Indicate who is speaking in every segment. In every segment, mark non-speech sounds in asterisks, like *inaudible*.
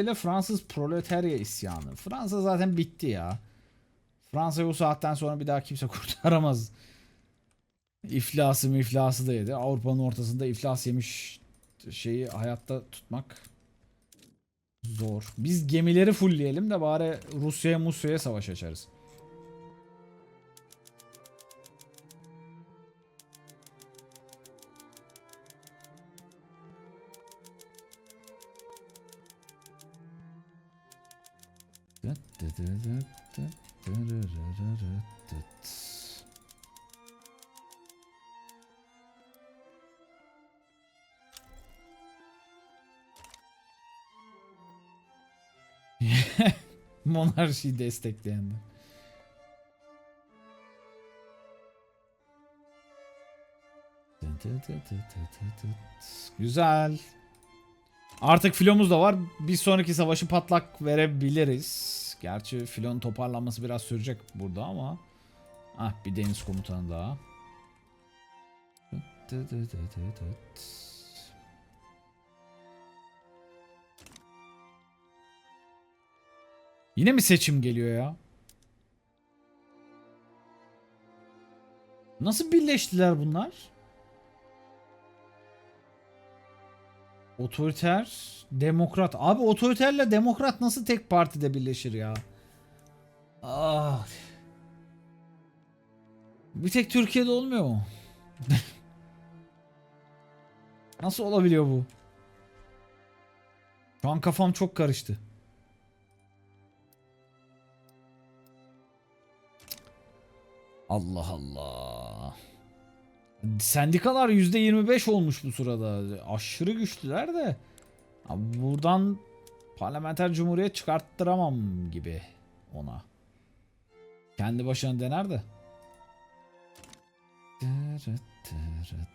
Speaker 1: ile Fransız proletarya isyanı. Fransa zaten bitti ya. Fransa'yı bu saatten sonra bir daha kimse *laughs* kurtaramaz. İflası mı iflası da yedi. Avrupa'nın ortasında iflas yemiş şeyi hayatta tutmak zor. Biz gemileri fullleyelim de bari Rusya'ya Musya'ya savaş açarız. *laughs* Monarşiyi destekleyenler. Güzel. Artık filomuz da var. Bir sonraki savaşı patlak verebiliriz. Gerçi filonun toparlanması biraz sürecek burada ama. Ah bir deniz komutanı daha. Yine mi seçim geliyor ya? Nasıl birleştiler bunlar? Otoriter, demokrat. Abi otoriterle demokrat nasıl tek partide birleşir ya? Ah. Bir tek Türkiye'de olmuyor mu? *laughs* nasıl olabiliyor bu? Şu an kafam çok karıştı. Allah Allah. Sendikalar %25 olmuş bu sırada. Aşırı güçlüler de. Buradan parlamenter cumhuriyet çıkarttıramam gibi ona. Kendi başına dener de.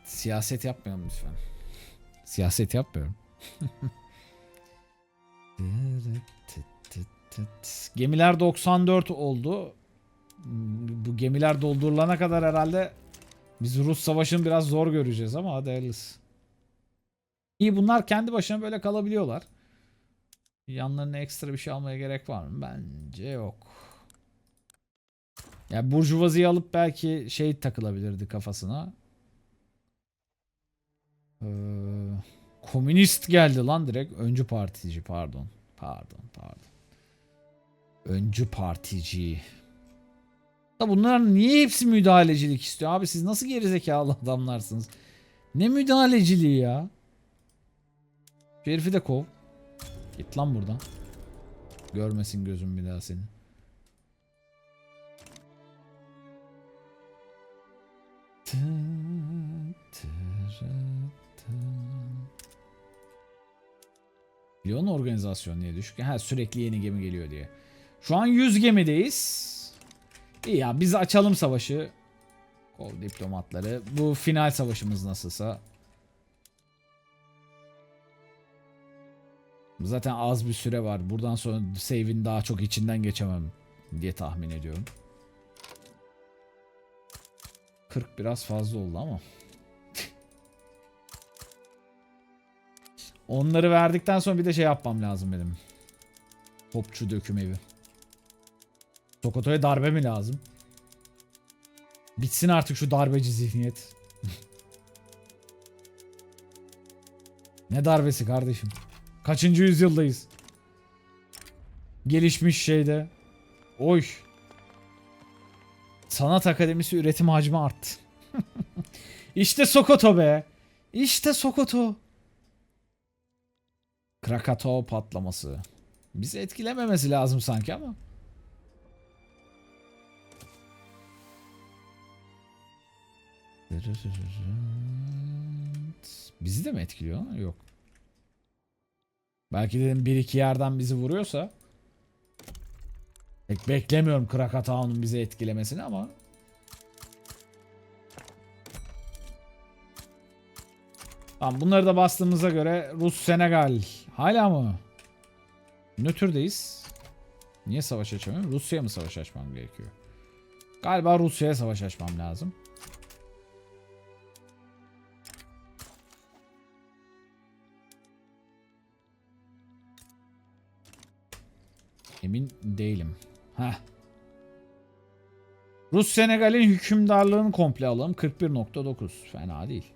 Speaker 1: Siyaset yapmayalım lütfen. Siyaset yapmıyorum. Gemiler 94 oldu. Bu gemiler doldurulana kadar herhalde biz Rus savaşını biraz zor göreceğiz ama hadi hayırlısı. İyi bunlar kendi başına böyle kalabiliyorlar. Yanlarına ekstra bir şey almaya gerek var mı? Bence yok. Ya burjuvaziyi alıp belki şey takılabilirdi kafasına. Ee, komünist geldi lan direkt. Öncü partici pardon. Pardon pardon. Öncü partici. Da bunlar niye hepsi müdahalecilik istiyor? Abi siz nasıl gerizekalı adamlarsınız? Ne müdahaleciliği ya? Şu herifi de kov. Git lan buradan. Görmesin gözüm bir daha seni. Milyon organizasyon niye düşük? Ha sürekli yeni gemi geliyor diye. Şu an 100 gemideyiz. İyi ya biz açalım savaşı. Kol diplomatları. Bu final savaşımız nasılsa. Zaten az bir süre var. Buradan sonra save'in daha çok içinden geçemem diye tahmin ediyorum. 40 biraz fazla oldu ama. Onları verdikten sonra bir de şey yapmam lazım benim. Topçu döküm evi. Sokoto'ya darbe mi lazım? Bitsin artık şu darbeci zihniyet. *laughs* ne darbesi kardeşim? Kaçıncı yüzyıldayız? Gelişmiş şeyde. Oy. Sanat Akademisi üretim hacmi arttı. *laughs* işte Sokoto be. İşte Sokoto. Krakatoa patlaması. Bizi etkilememesi lazım sanki ama. Bizi de mi etkiliyor? Yok. Belki dedim bir iki yerden bizi vuruyorsa. Pek beklemiyorum Krakatau'nun bizi etkilemesini ama. Tamam bunları da bastığımıza göre Rus Senegal. Hala mı? Nötrdeyiz. Niye savaş açamıyorum? Rusya'ya mı savaş açmam gerekiyor? Galiba Rusya'ya savaş açmam lazım. Emin değilim. Heh. Rus Senegal'in hükümdarlığını komple alalım. 41.9. Fena değil.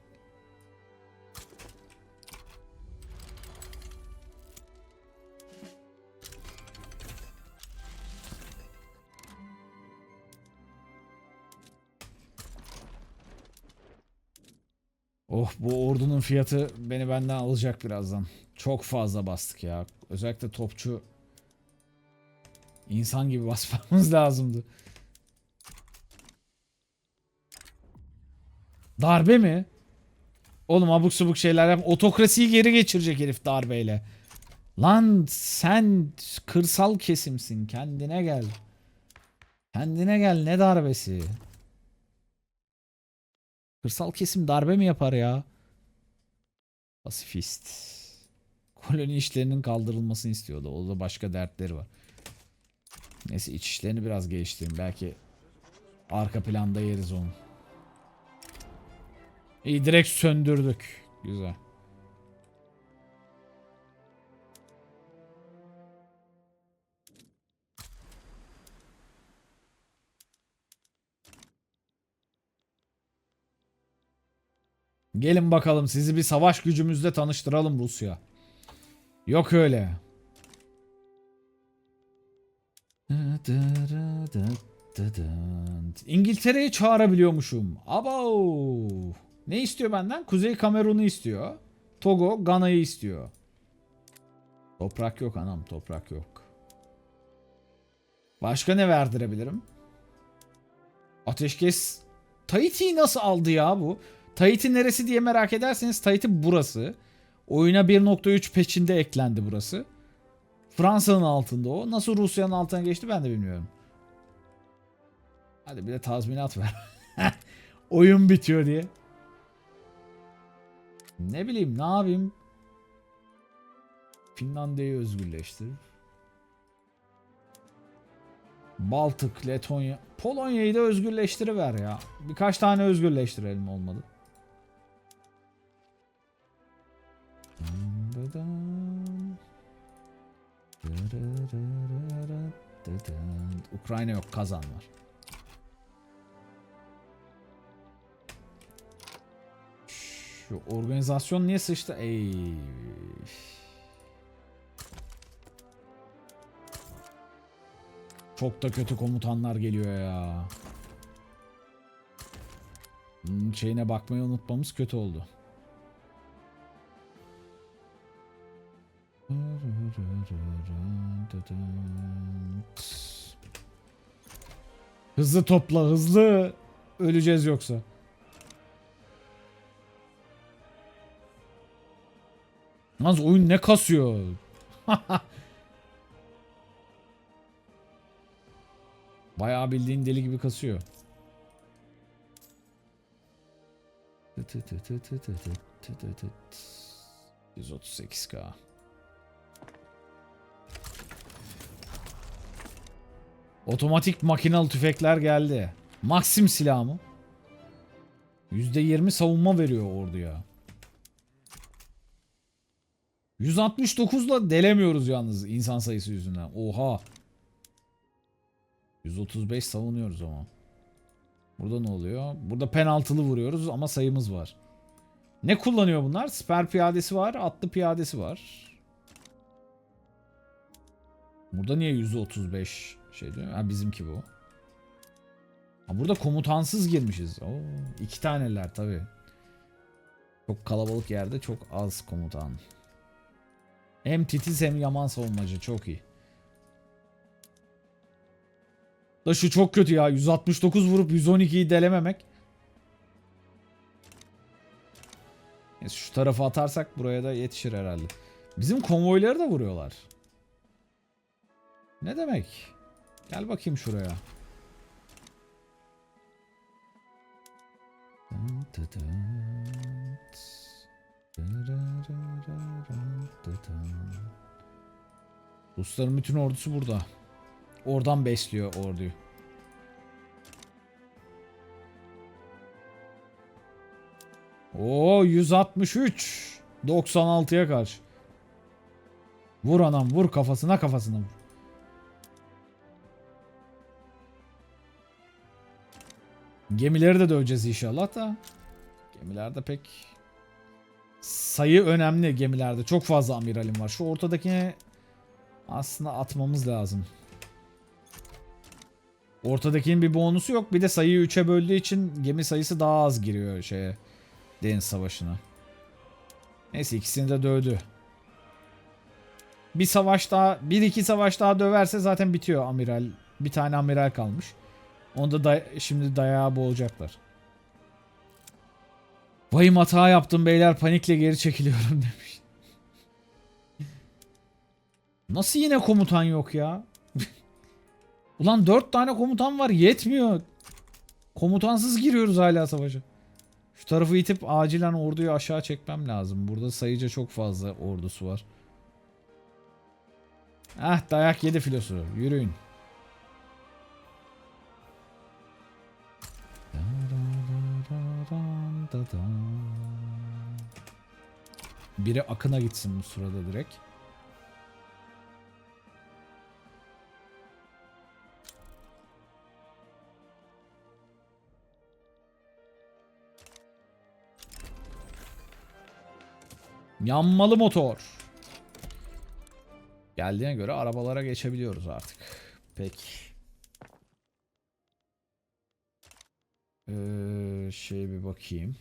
Speaker 1: Oh bu ordunun fiyatı beni benden alacak birazdan. Çok fazla bastık ya. Özellikle topçu insan gibi basmamız *laughs* lazımdı. Darbe mi? Oğlum abuk subuk şeyler yap. Otokrasiyi geri geçirecek herif darbeyle. Lan sen kırsal kesimsin. Kendine gel. Kendine gel ne darbesi? Kırsal kesim darbe mi yapar ya? Pasifist. Koloni işlerinin kaldırılmasını istiyordu. O da başka dertleri var. Neyse iç işlerini biraz geliştireyim. Belki arka planda yeriz onu. İyi direkt söndürdük. Güzel. Gelin bakalım sizi bir savaş gücümüzle tanıştıralım Rusya. Yok öyle. İngiltere'yi çağırabiliyormuşum. Abo. Ne istiyor benden? Kuzey Kamerun'u istiyor. Togo, Gana'yı istiyor. Toprak yok anam, toprak yok. Başka ne verdirebilirim? Ateşkes Tahiti'yi nasıl aldı ya bu? Tahiti neresi diye merak ederseniz Tahiti burası. Oyuna 1.3 peçinde eklendi burası. Fransa'nın altında o. Nasıl Rusya'nın altına geçti ben de bilmiyorum. Hadi bir de tazminat ver. *laughs* Oyun bitiyor diye. Ne bileyim ne yapayım? Finlandiya'yı özgürleştir. Baltık, Letonya. Polonya'yı da özgürleştiriver ya. Birkaç tane özgürleştirelim olmadı. Ukrayna yok kazan var. Şu organizasyon niye sıçtı? Ey. Çok da kötü komutanlar geliyor ya. Şeyine bakmayı unutmamız kötü oldu. Hızlı topla hızlı. Öleceğiz yoksa. Yalnız oyun ne kasıyor? Bayağı bildiğin deli gibi kasıyor. 138k. Otomatik makinalı tüfekler geldi. Maxim silah mı? %20 savunma veriyor orduya. 169'la delemiyoruz yalnız insan sayısı yüzünden. Oha. 135 savunuyoruz ama. Burada ne oluyor? Burada penaltılı vuruyoruz ama sayımız var. Ne kullanıyor bunlar? Siper piyadesi var, atlı piyadesi var. Burada niye %35 şey diyor? Ha bizimki bu. Ha burada komutansız girmişiz. Oo, iki taneler tabi. Çok kalabalık yerde çok az komutan. Hem titiz hem yaman savunmacı çok iyi. Da şu çok kötü ya. 169 vurup 112'yi delememek. Neyse şu tarafa atarsak buraya da yetişir herhalde. Bizim konvoyları da vuruyorlar. Ne demek? Gel bakayım şuraya. Rusların bütün ordusu burada. Oradan besliyor orduyu. Oo 163. 96'ya karşı. Vur anam vur kafasına kafasına vur. Gemileri de döveceğiz inşallah da. Gemilerde pek sayı önemli gemilerde. Çok fazla amiralim var. Şu ortadakine aslında atmamız lazım. Ortadakinin bir bonusu yok. Bir de sayıyı 3'e böldüğü için gemi sayısı daha az giriyor şeye. Deniz savaşına. Neyse ikisini de dövdü. Bir savaş daha, bir iki savaş daha döverse zaten bitiyor amiral. Bir tane amiral kalmış. Onu da şimdi dayağı boğacaklar. Vayım hata yaptım beyler panikle geri çekiliyorum *laughs* demiş. Nasıl yine komutan yok ya? *laughs* Ulan dört tane komutan var yetmiyor. Komutansız giriyoruz hala savaşa. Şu tarafı itip acilen orduyu aşağı çekmem lazım. Burada sayıca çok fazla ordusu var. Ah dayak yedi filosu. Yürüyün. Biri akına gitsin bu sırada direkt. Yanmalı motor. Geldiğine göre arabalara geçebiliyoruz artık. Peki. Ee, şey bir bakayım.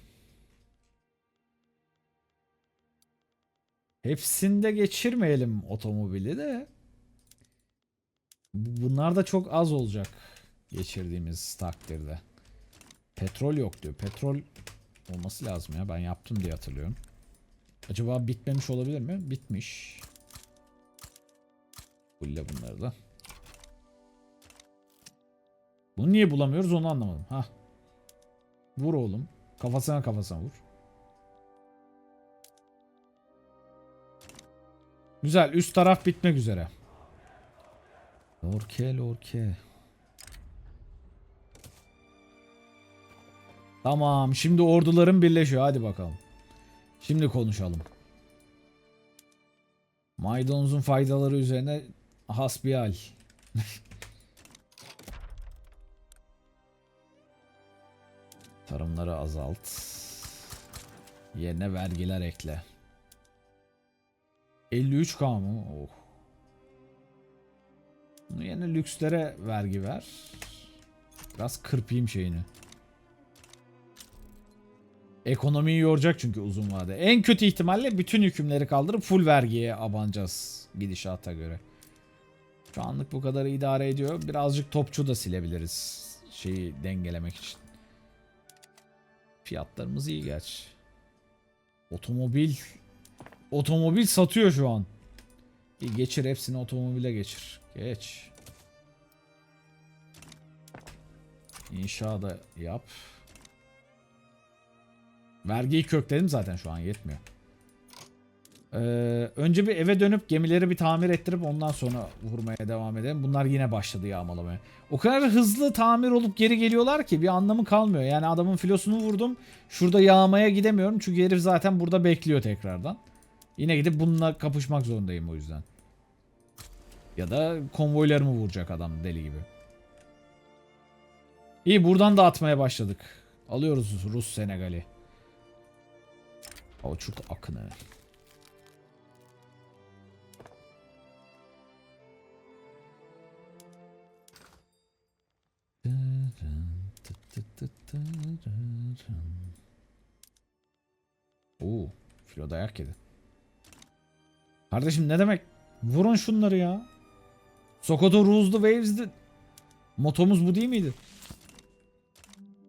Speaker 1: Hepsinde geçirmeyelim otomobili de. Bu- Bunlar da çok az olacak geçirdiğimiz takdirde. Petrol yok diyor. Petrol olması lazım ya. Ben yaptım diye hatırlıyorum. Acaba bitmemiş olabilir mi? Bitmiş. Fulle bunları da. Bunu niye bulamıyoruz onu anlamadım. Ha. Vur oğlum. Kafasına kafasına vur. Güzel. Üst taraf bitmek üzere. Lorke lorke. Tamam. Şimdi orduların birleşiyor. Hadi bakalım. Şimdi konuşalım. Maydanozun faydaları üzerine hasbihal. *laughs* Tarımları azalt. Yerine vergiler ekle. 53k mı? Oh. Yerine lükslere vergi ver. Biraz kırpayım şeyini. Ekonomiyi yoracak çünkü uzun vade. En kötü ihtimalle bütün hükümleri kaldırıp full vergiye abanacağız gidişata göre. Şu anlık bu kadar idare ediyor. Birazcık topçu da silebiliriz. Şeyi dengelemek için. Fiyatlarımız iyi gerçi. Otomobil Otomobil satıyor şu an. İyi, geçir hepsini otomobile geçir. Geç. İnşa da yap. Vergiyi kökledim zaten şu an yetmiyor. Ee, önce bir eve dönüp gemileri bir tamir ettirip ondan sonra vurmaya devam edelim. Bunlar yine başladı yağmalamaya. O kadar hızlı tamir olup geri geliyorlar ki bir anlamı kalmıyor. Yani adamın filosunu vurdum. Şurada yağmaya gidemiyorum çünkü herif zaten burada bekliyor tekrardan. Yine gidip bununla kapışmak zorundayım o yüzden. Ya da konvoylarımı vuracak adam deli gibi. İyi buradan da atmaya başladık. Alıyoruz Rus Senegal'i. Çok akını. Oo, filo dayak yedi. Kardeşim ne demek? Vurun şunları ya. Sokoto Rules the Waves'di. Motomuz bu değil miydi?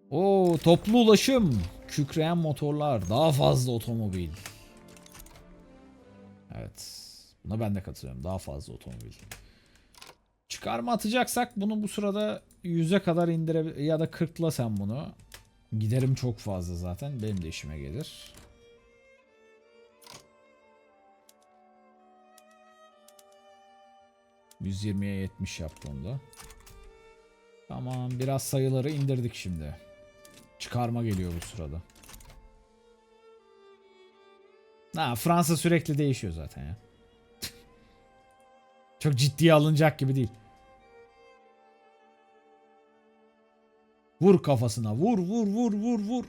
Speaker 1: Oo, toplu ulaşım. Kükreyen motorlar. Daha fazla otomobil. Evet. Buna ben de katılıyorum. Daha fazla otomobil. Çıkarma atacaksak bunu bu sırada 100'e kadar indire ya da 40'la sen bunu. Giderim çok fazla zaten. Benim de işime gelir. ...120'ye 70 yaptı onda. Tamam biraz sayıları indirdik şimdi. Çıkarma geliyor bu sırada. Ha, Fransa sürekli değişiyor zaten ya. *laughs* Çok ciddiye alınacak gibi değil. Vur kafasına. Vur vur vur vur vur.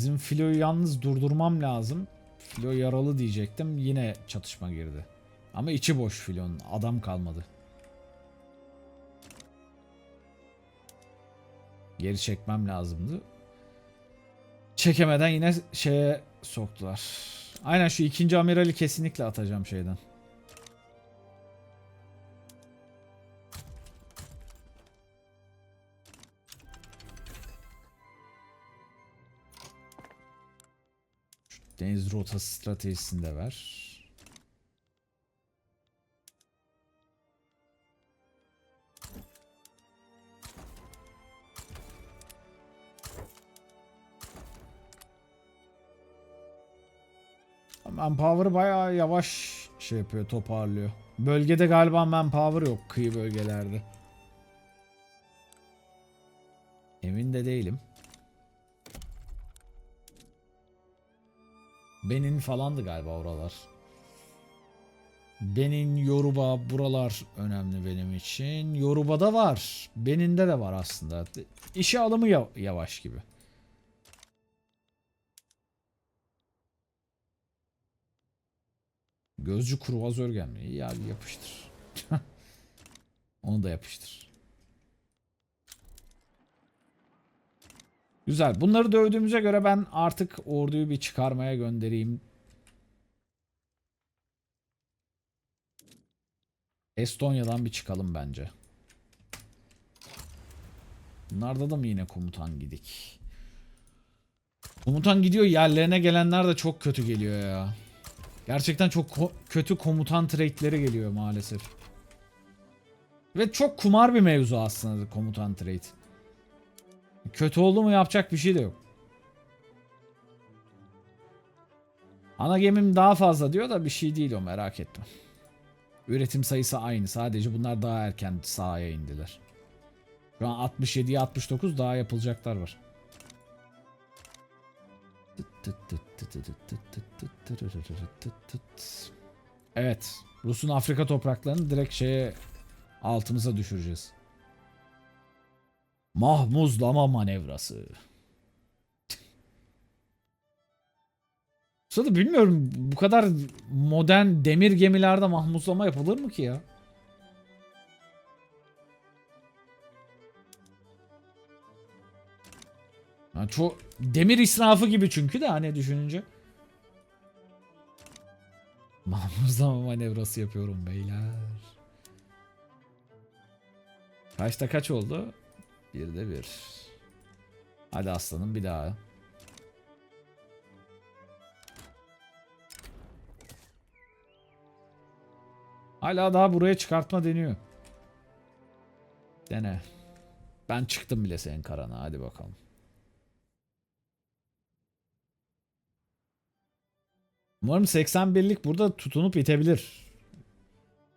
Speaker 1: Bizim filoyu yalnız durdurmam lazım. Filo yaralı diyecektim. Yine çatışma girdi. Ama içi boş filonun. Adam kalmadı. Geri çekmem lazımdı. Çekemeden yine şeye soktular. Aynen şu ikinci amirali kesinlikle atacağım şeyden. Deniz rotası stratejisini de ver. Manpower bayağı yavaş şey yapıyor, toparlıyor. Bölgede galiba manpower yok kıyı bölgelerde. Emin de değilim. Benin falandı galiba oralar. Benin, Yoruba buralar önemli benim için. Yoruba'da var. Benin'de de var aslında. İşe alımı ya- yavaş gibi. Gözcü kruvazör gelmiyor. Abi yapıştır. *laughs* Onu da yapıştır. Güzel. Bunları dövdüğümüze göre ben artık orduyu bir çıkarmaya göndereyim. Estonya'dan bir çıkalım bence. Bunlarda da mı yine komutan gidik? Komutan gidiyor yerlerine gelenler de çok kötü geliyor ya. Gerçekten çok ko- kötü komutan trade'leri geliyor maalesef. Ve çok kumar bir mevzu aslında komutan trade. Kötü oldu mu yapacak bir şey de yok. Ana gemim daha fazla diyor da bir şey değil o merak etme. Üretim sayısı aynı. Sadece bunlar daha erken sahaya indiler. Şu an 67'ye 69 daha yapılacaklar var. Evet. Rus'un Afrika topraklarını direkt şeye altımıza düşüreceğiz. Mahmuzlama manevrası. Sonra bilmiyorum bu kadar modern demir gemilerde mahmuzlama yapılır mı ki ya? Yani çok demir israfı gibi çünkü de hani düşününce. Mahmuzlama manevrası yapıyorum beyler. Kaçta kaç oldu? Bir de bir. Hadi aslanım bir daha. Hala daha buraya çıkartma deniyor. Dene. Ben çıktım bile senin karana. Hadi bakalım. Umarım 81'lik burada tutunup itebilir.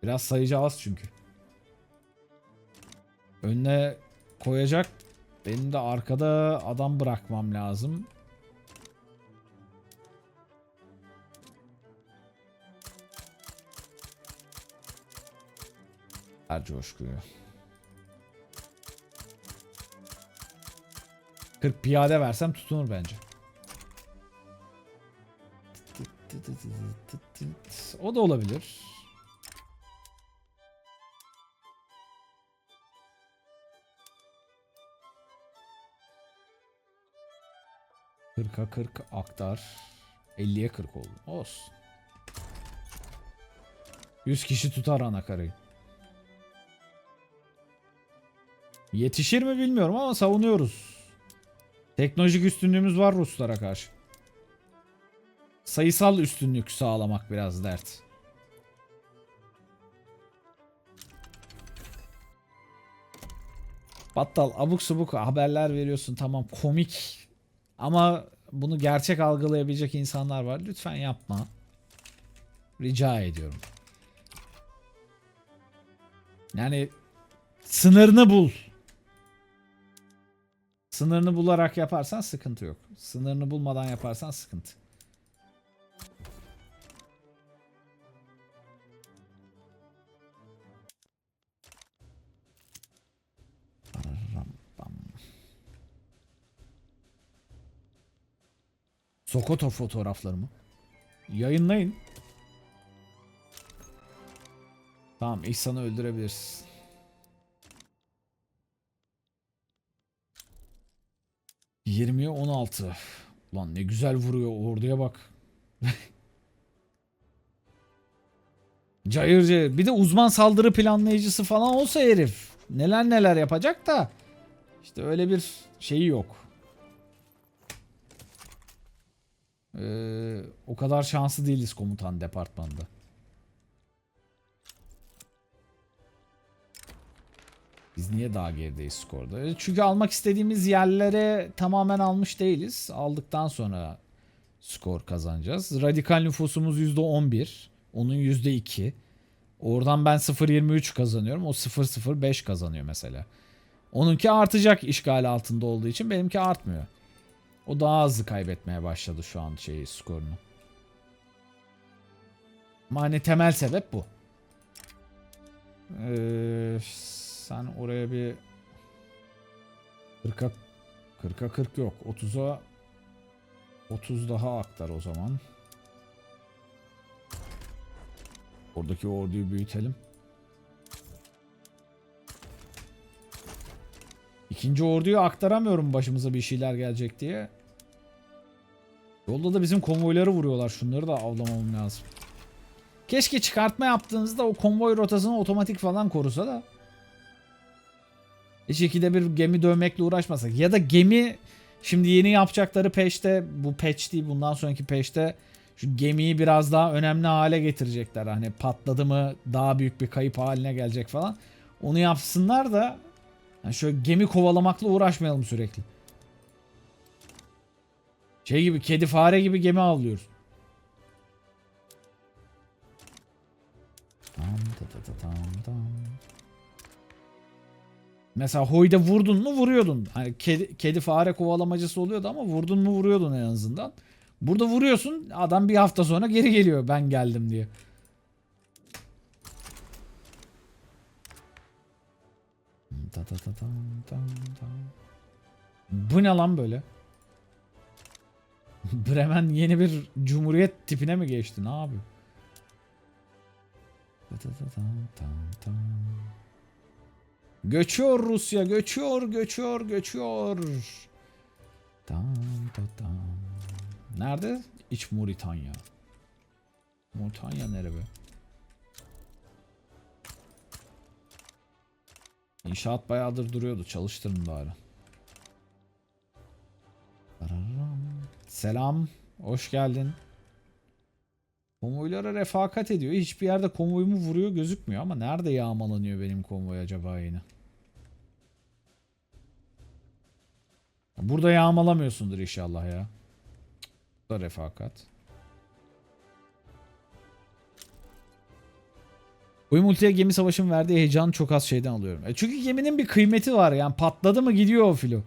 Speaker 1: Biraz sayıcı az çünkü. Önüne koyacak. Benim de arkada adam bırakmam lazım. Ver coşkuyu. 40 piyade versem tutunur bence. O da olabilir. Kırka 40 aktar. 50'ye 40 oldu. Olsun. 100 kişi tutar anakarayı. Yetişir mi bilmiyorum ama savunuyoruz. Teknolojik üstünlüğümüz var Ruslara karşı. Sayısal üstünlük sağlamak biraz dert. Battal abuk subuk haberler veriyorsun tamam komik ama bunu gerçek algılayabilecek insanlar var. Lütfen yapma. Rica ediyorum. Yani sınırını bul. Sınırını bularak yaparsan sıkıntı yok. Sınırını bulmadan yaparsan sıkıntı. Sokoto fotoğraflarımı. Yayınlayın. Tamam İhsan'ı öldürebiliriz. Yirmiye 16. Ulan ne güzel vuruyor orduya bak. *laughs* Cayır cayır. Bir de uzman saldırı planlayıcısı falan olsa herif. Neler neler yapacak da. İşte öyle bir şeyi yok. Ee, o kadar şanslı değiliz komutan departmanda. Biz niye daha gerideyiz skorda? E, Çünkü almak istediğimiz yerlere tamamen almış değiliz. Aldıktan sonra skor kazanacağız. Radikal nüfusumuz %11. Onun %2. Oradan ben 0.23 kazanıyorum. O 0.05 kazanıyor mesela. Onunki artacak işgal altında olduğu için benimki artmıyor. O daha hızlı kaybetmeye başladı şu an şeyi skorunu. Ama hani temel sebep bu. Ee, sen oraya bir 40'a 40'a 40 yok. 30'a 30 daha aktar o zaman. Oradaki orduyu büyütelim. İkinci orduyu aktaramıyorum başımıza bir şeyler gelecek diye. Yolda da bizim konvoyları vuruyorlar. Şunları da avlamam lazım. Keşke çıkartma yaptığınızda o konvoy rotasını otomatik falan korusa da. Hiç ikide bir gemi dövmekle uğraşmasak. Ya da gemi şimdi yeni yapacakları peşte bu patch değil bundan sonraki peşte şu gemiyi biraz daha önemli hale getirecekler. Hani patladı mı daha büyük bir kayıp haline gelecek falan. Onu yapsınlar da yani şöyle gemi kovalamakla uğraşmayalım sürekli. Şey gibi kedi fare gibi gemi avlıyoruz. Mesela Hoy'da vurdun mu vuruyordun. Hani kedi, kedi fare kovalamacısı oluyordu ama vurdun mu vuruyordun en azından. Burada vuruyorsun adam bir hafta sonra geri geliyor ben geldim diye. Ta ta ta tam, tam, tam. Bu ne lan böyle? *laughs* Bremen yeni bir cumhuriyet tipine mi geçti? Ne tam. Göçüyor Rusya, göçüyor, göçüyor, göçüyor. Nerede? İç Moritanya. Moritanya nere be? İnşaat bayağıdır duruyordu. Çalıştırın bari. Selam. Hoş geldin. Konvoylara refakat ediyor. Hiçbir yerde konvoyumu vuruyor gözükmüyor ama nerede yağmalanıyor benim konvoy acaba yine? Burada yağmalamıyorsundur inşallah ya. Bu da refakat. Oyun multiye gemi savaşın verdiği heyecanı çok az şeyden alıyorum. E çünkü geminin bir kıymeti var yani patladı mı gidiyor o filo.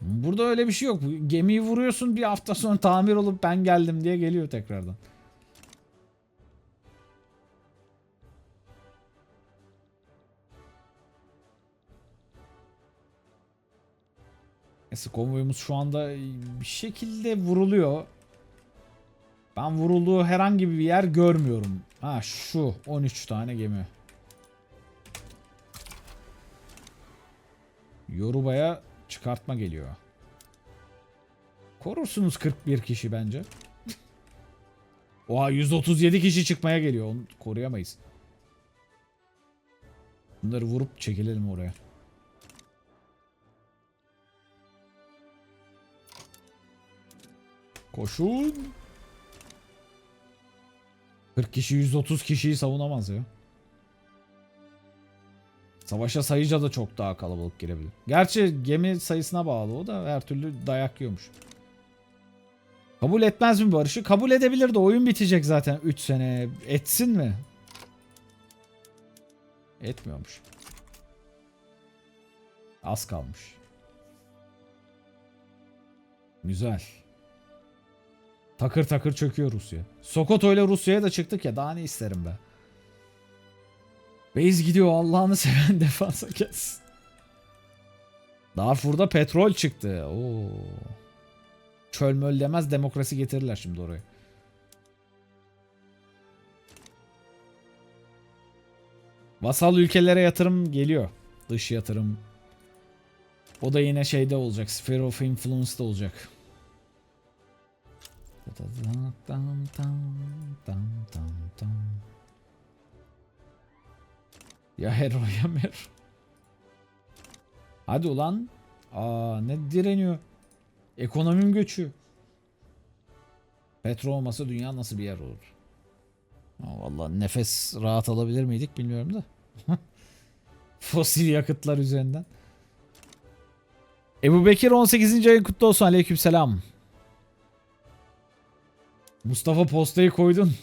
Speaker 1: Burada öyle bir şey yok. Gemiyi vuruyorsun bir hafta sonra tamir olup ben geldim diye geliyor tekrardan. Neyse konvoyumuz şu anda bir şekilde vuruluyor. Ben vurulduğu herhangi bir yer görmüyorum. Ha şu 13 tane gemi. Yoruba'ya çıkartma geliyor. Korursunuz 41 kişi bence. *laughs* Oha 137 kişi çıkmaya geliyor. Onu koruyamayız. Bunları vurup çekilelim oraya. Koşun. 40 kişi 130 kişiyi savunamaz ya. Savaşa sayıca da çok daha kalabalık girebilir. Gerçi gemi sayısına bağlı o da her türlü dayak yiyormuş. Kabul etmez mi barışı? Kabul edebilir de oyun bitecek zaten 3 sene. Etsin mi? Etmiyormuş. Az kalmış. Güzel. Takır takır çöküyor Rusya. Sokoto ile Rusya'ya da çıktık ya daha ne isterim be. Beyz gidiyor Allah'ını seven *laughs* defansa gelsin. Darfur'da petrol çıktı. Oo. Çöl möl demez demokrasi getirirler şimdi oraya. Vasal ülkelere yatırım geliyor. Dış yatırım. O da yine şeyde olacak. Sphere of Influence'da olacak. Ya hero ya mero. Hadi ulan. Aa ne direniyor. Ekonomim göçü. Petrol olmasa dünya nasıl bir yer olur? Aa, vallahi nefes rahat alabilir miydik bilmiyorum da. *laughs* Fosil yakıtlar üzerinden. Ebu Bekir 18. ayın kutlu olsun. Aleykümselam. Mustafa postayı koydun.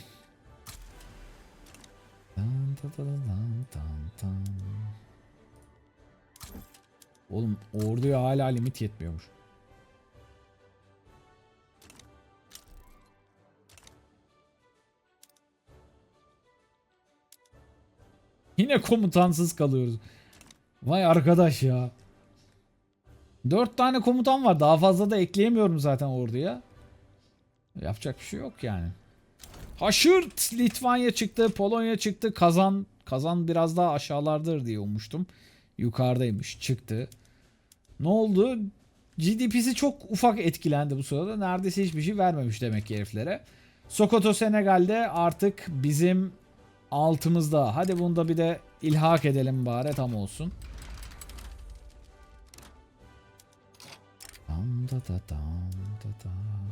Speaker 1: Oğlum orduya hala limit yetmiyormuş. Yine komutansız kalıyoruz. Vay arkadaş ya. Dört tane komutan var. Daha fazla da ekleyemiyorum zaten orduya. Yapacak bir şey yok yani. Haşırt Litvanya çıktı, Polonya çıktı, Kazan Kazan biraz daha aşağılardır diye ummuştum. Yukarıdaymış, çıktı. Ne oldu? GDP'si çok ufak etkilendi bu sırada. Neredeyse hiçbir şey vermemiş demek ki heriflere. Sokoto Senegal'de artık bizim altımızda. Hadi bunu da bir de ilhak edelim bari tam olsun. Dam da da dam da dam.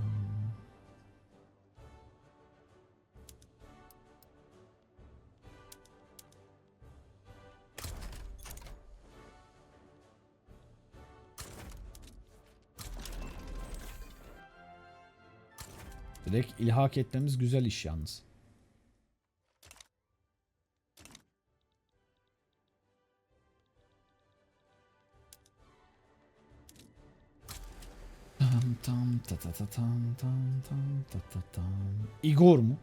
Speaker 1: Direkt ilhak etmemiz güzel iş yalnız. Tam tam ta ta ta tam tam tam ta ta tam. Igor mu?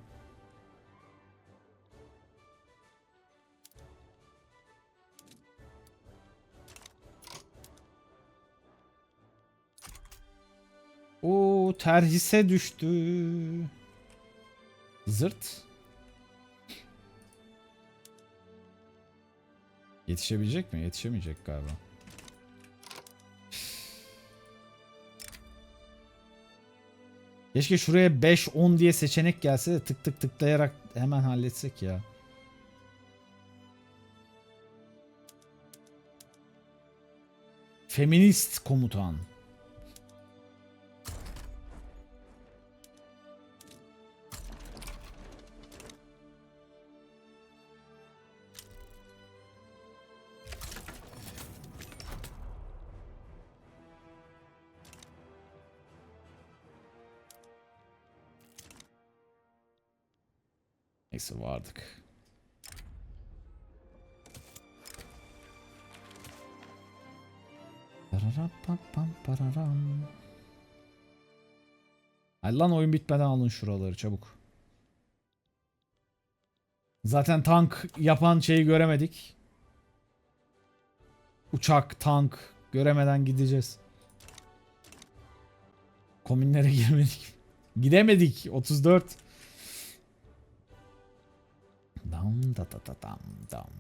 Speaker 1: Terhise düştü. Zırt. Yetişebilecek mi? Yetişemeyecek galiba. Keşke şuraya 5-10 diye seçenek gelse de tık tık tıklayarak hemen halletsek ya. Feminist komutan. Vardık. Ay lan oyun bitmeden alın şuraları çabuk. Zaten tank yapan şeyi göremedik. Uçak, tank göremeden gideceğiz. Komünlere *laughs* girmedik. Gidemedik. 34. Dam da da da dam dam.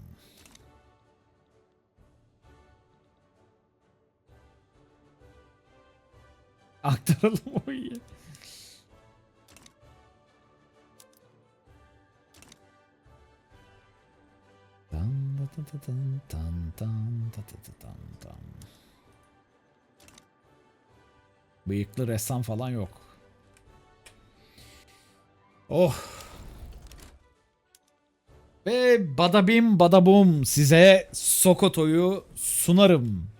Speaker 1: Aktaralım *laughs* o iyi. Dam da da da dam dam dam da da da dam dam. Bıyıklı ressam falan yok. Oh. Ve badabim badabum size Sokoto'yu sunarım.